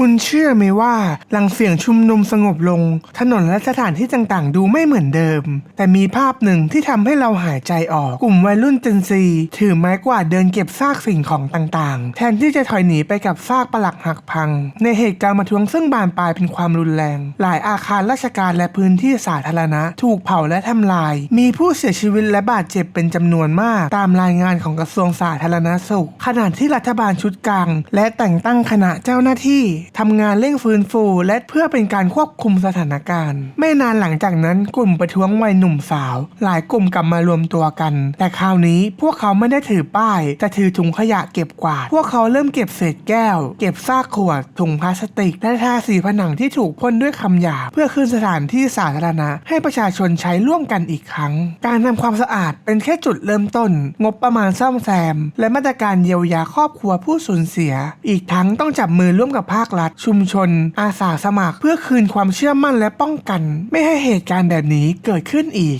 คุณเชื่อไหมว่าหลังเสียงชุมนุมสงบลง ถนนและสถานที่ต่างๆ ดูไม่เหมือนเดิม แต่มีภาพหนึ่งที่ทำให้เราหายใจออก กลุ่มวัยรุ่นเจนซีถือไม้กวาดเดินเก็บซากสิ่งของต่างๆ แทนที่จะถอยหนีไปกับซากปลักหักพัง ในเหตุการณ์มาทวงซึ่งบานปลายเป็นความรุนแรง หลายอาคารราชการและพื้นที่สาธารณะ ถูกเผาและทำลาย มีผู้เสียชีวิตและบาดเจ็บเป็นจำนวนมาก ตามรายงานของกระทรวงสาธารณสุขขณะที่รัฐบาลชุดกลางและแต่งตั้งคณะเจ้าหน้าที่ทำงานเร่งฟื้นฟู และเพื่อเป็นการควบคุมสถานการณ์ ไม่นานหลังจากนั้นกลุ่มประท้วงวัยหนุ่มสาว หลายกลุ่มกลับมารวมตัวกัน แต่คราวนี้พวกเขาไม่ได้ถือป้าย แต่ถือถุงขยะเก็บกวาด พวกเขาเริ่มเก็บเศษแก้ว เก็บซากขวด ถุงพลาสติก และทาสีผนังที่ถูกพ่นด้วยคำหยาบเพื่อคืนสถานที่สาธารณะ ให้ประชาชนใช้ร่วมกันอีกครั้ง การทำความสะอาดเป็นแค่จุดเริ่มต้น งบประมาณซ่อมแซม และมาตรการเยียวยาครอบครัวผู้สูญเสีย อีกทั้งต้องจับมือร่วมกับภาครัฐ ชุมชน อาสาสมัคร เพื่อคืนความเชื่อมั่นและป้องกัน ไม่ให้เหตุการณ์แบบนี้เกิดขึ้นอีก